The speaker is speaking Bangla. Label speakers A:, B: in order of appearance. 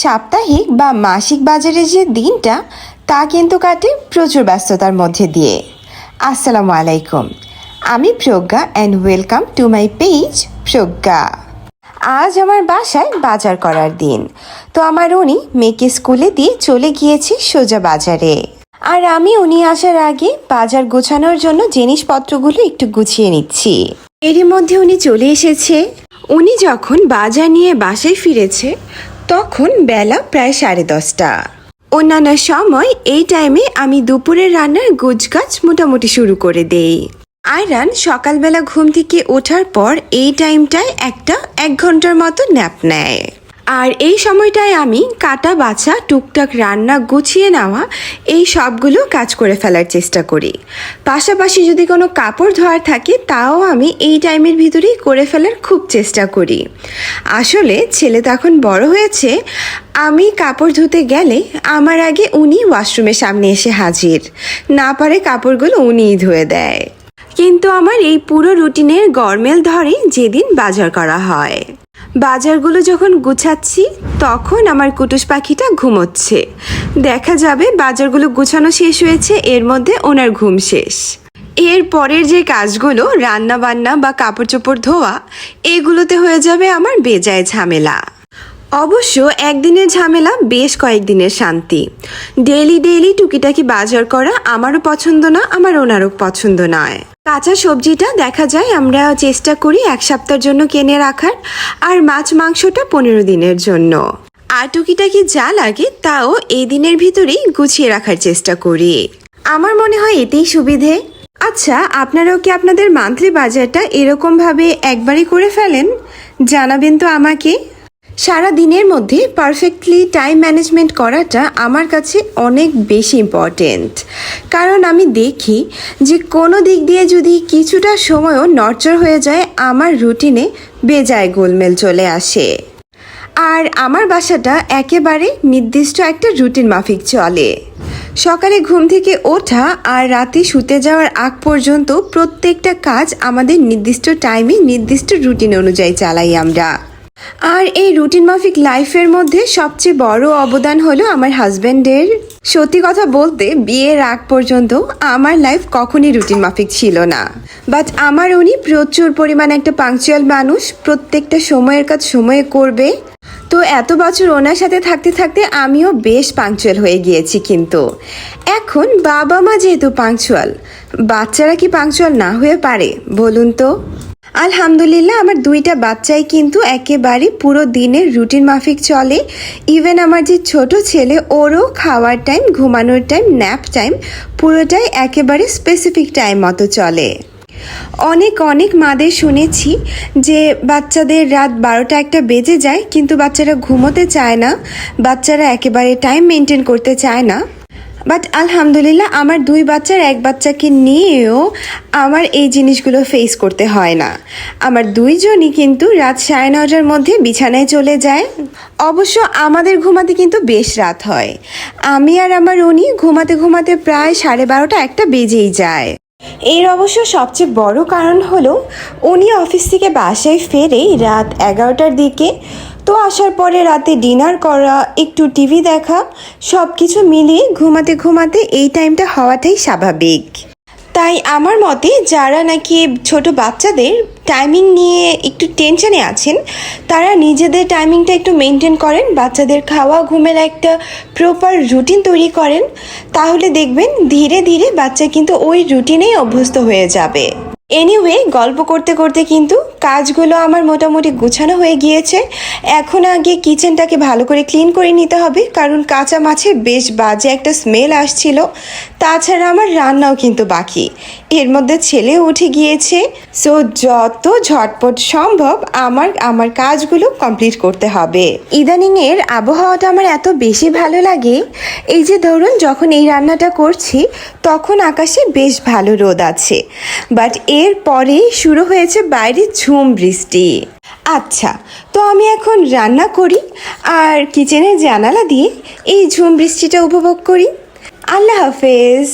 A: সাপ্তাহিক বা মাসিক বাজারের যে দিনটা, তা কিন্তু কাটে প্রচুর ব্যস্ততার মধ্যে দিয়ে। আসসালামু আলাইকুম। আমি Pragya and welcome to my page Pragya. আজ আমার বাসায় বাজার করার দিন। তো আমার উনি মেয়েকে স্কুলে দিয়ে চলে গিয়েছে সোজা বাজারে। আর আমি উনি আসার আগে বাজার গোছানোর জন্য জিনিসপত্রগুলো একটু গুছিয়ে নিচ্ছি। এরই মধ্যে উনি চলে এসেছে। উনি যখন বাজার নিয়ে বাসায় ফিরেছে তখন বেলা প্রায় সাড়ে দশটা। অন্যান্য সময় এই টাইমে আমি দুপুরের রান্নার গোছগাছ মোটামুটি শুরু করে দেই। আয়রান সকালবেলা ঘুম থেকে ওঠার পর এই টাইমটায় একটা এক ঘণ্টার মতো ন্যাপ নেয়। আর এই সময়টায় আমি কাটা, বাছা, টুকটাক রান্না গুছিয়ে নেওয়া, এই সবগুলো কাজ করে ফেলার চেষ্টা করি। পাশাপাশি যদি কোনো কাপড় ধোয়ার থাকে, তাও আমি এই টাইমের ভিতরেই করে ফেলার খুব চেষ্টা করি। আসলে ছেলে তো এখন বড় হয়েছে, আমি কাপড় ধুতে গেলে আমার আগে উনি ওয়াশরুমের সামনে এসে হাজির। না পারে কাপড়গুলো উনিই ধুয়ে দেয়। কিন্তু আমার এই পুরো রুটিনের গরমেল ধরে যেদিন বাজার করা হয়। বাজারগুলো যখন গুছাচ্ছি, তখন আমার কুটুস পাখিটা ঘুমোচ্ছে। দেখা যাবে বাজারগুলো গুছানো শেষ হয়েছে, এর মধ্যে ওনার ঘুম শেষ। এর পরের যে কাজগুলো রান্না বান্না বা কাপড় চোপড় ধোয়া, এগুলোতে হয়ে যাবে আমার বেজায় ঝামেলা। অবশ্য একদিনের ঝামেলা, বেশ কয়েকদিনের শান্তি। ডেইলি ডেইলি টুকিটাকি বাজার করা আমারও পছন্দ না, আমার ওনারও পছন্দ নয়। কাঁচা সবজিটা দেখা যায়, আমরা চেষ্টা করি এক সপ্তাহের জন্য কিনে রাখার, আর মাছ মাংসটা পনেরো দিনের জন্য। আর টুকিটাকি যা লাগে তাও এই দিনের ভিতরেই গুছিয়ে রাখার চেষ্টা করি। আমার মনে হয় এতেই সুবিধে। আচ্ছা আপনারাও কি আপনাদের মান্থলি বাজারটা এরকমভাবে একবারই করে ফেলেন? জানাবেন তো আমাকে। সারা দিনের মধ্যে পারফেক্টলি টাইম ম্যানেজমেন্ট করাটা আমার কাছে অনেক বেশি ইম্পর্টেন্ট কারণ আমি দেখি যে কোনো দিক দিয়ে যদি কিছুটা সময়ও নড়চড় হয়ে যায়, আমার রুটিনে বেজায় গোলমেল চলে আসে। আর আমার বাসাটা একেবারে নির্দিষ্ট একটা রুটিন মাফিক চলে। সকালে ঘুম থেকে ওঠা আর রাতে শুতে যাওয়ার আগ পর্যন্ত প্রত্যেকটা কাজ আমাদের নির্দিষ্ট টাইমে নির্দিষ্ট রুটিন অনুযায়ী চালাই আমরা। আর এই রুটিন মাফিক লাইফের মধ্যে সবচেয়ে বড় অবদান হলো আমার হাজব্যান্ডের সত্যি কথা বলতে, বিয়ের আগ পর্যন্ত আমার লাইফ কখনই রুটিন মাফিক ছিল না। বাট আমার উনি প্রচুর পরিমাণে একটা পাংচুয়াল মানুষ, প্রত্যেকটা সময়ের কাজ সময়ে করবে। তো এত বছর ওনার সাথে থাকতে থাকতে আমিও বেশ পাংচুয়াল হয়ে গিয়েছি কিন্তু। এখন বাবা মা যেহেতু পাংচুয়াল বাচ্চারা কি পাংচুয়াল না হয়ে পারে, বলুন তো? আলহামদুলিল্লাহ, আমার দুইটা বাচ্চাই কিন্তু একেবারে পুরো দিনের রুটিন মাফিক চলে। ইভেন আমার যে ছোট ছেলে, ওরও খাওয়ার টাইম ঘুমানোর টাইম ন্যাপ টাইম পুরোটাই একেবারে স্পেসিফিক টাইম মতো চলে। অনেক অনেক মাদের শুনেছি যে বাচ্চাদের রাত বারোটা একটা বেজে যায়, কিন্তু বাচ্চারা ঘুমোতে চায় না, বাচ্চারা একেবারে টাইম মেনটেন করতে চায় না। বাট আলহামদুলিল্লাহ আমার দুই বাচ্চার এক বাচ্চাকে নিয়েও আমার এই জিনিসগুলো ফেস করতে হয় না। আমার দুইজনই কিন্তু রাত সাড়ে নটার মধ্যে বিছানায় চলে যায়। অবশ্য আমাদের ঘুমাতে কিন্তু বেশ রাত হয়। আমি আর আমার উনি ঘুমাতে ঘুমাতে প্রায় সাড়ে বারোটা একটা বেজেই যায়। এর অবশ্য সবচেয়ে বড় কারণ হলো, উনি অফিস থেকে বাসায় ফেরেই রাত এগারোটার দিকে তো আসার পরে রাতে ডিনার করা, একটু টিভি দেখা সব কিছু মিলিয়ে ঘুমাতে ঘুমাতে এই টাইমটা হওয়াটাই স্বাভাবিক। তাই আমার মতে যারা নাকি ছোট বাচ্চাদের টাইমিং নিয়ে একটু টেনশনে আছেন, তারা নিজেদের টাইমিংটা একটু মেনটেন করেন, বাচ্চাদের খাওয়া, ঘুমের একটা প্রপার রুটিন তৈরি করেন, তাহলে দেখবেন ধীরে ধীরে বাচ্চা কিন্তু ওই রুটিনেই অভ্যস্ত হয়ে যাবে। এনিওয়ে গল্প করতে করতে কিন্তু কাজগুলো আমার মোটামুটি গুছানো হয়ে গিয়েছে। এখন আগে কিচেনটাকে ভালো করে ক্লিন করে নিতে হবে, কারণ কাঁচা মাছের বেশ বাজে একটা স্মেল আসছিল। তাছাড়া আমার রান্নাও কিন্তু বাকি। এর মধ্যে ছেলে উঠে গিয়েছে। সো যত ঝটপট সম্ভব আমার আমার কাজগুলো কমপ্লিট করতে হবে। ইদানিংয়ের আবহাওয়াটা আমার এত বেশি ভালো লাগে। এই যে ধরুন, যখন এই রান্নাটা করছি, তখন আকাশে বেশ ভালো রোদ আছে। বাট এর পরে শুরু হয়েছে বাইরে ঝুম বৃষ্টি। আচ্ছা তো আমি এখন রান্না করি আর কিচেনের জানালা দিয়ে এই ঝুম বৃষ্টিটা উপভোগ করি। আল্লাহ হাফেজ।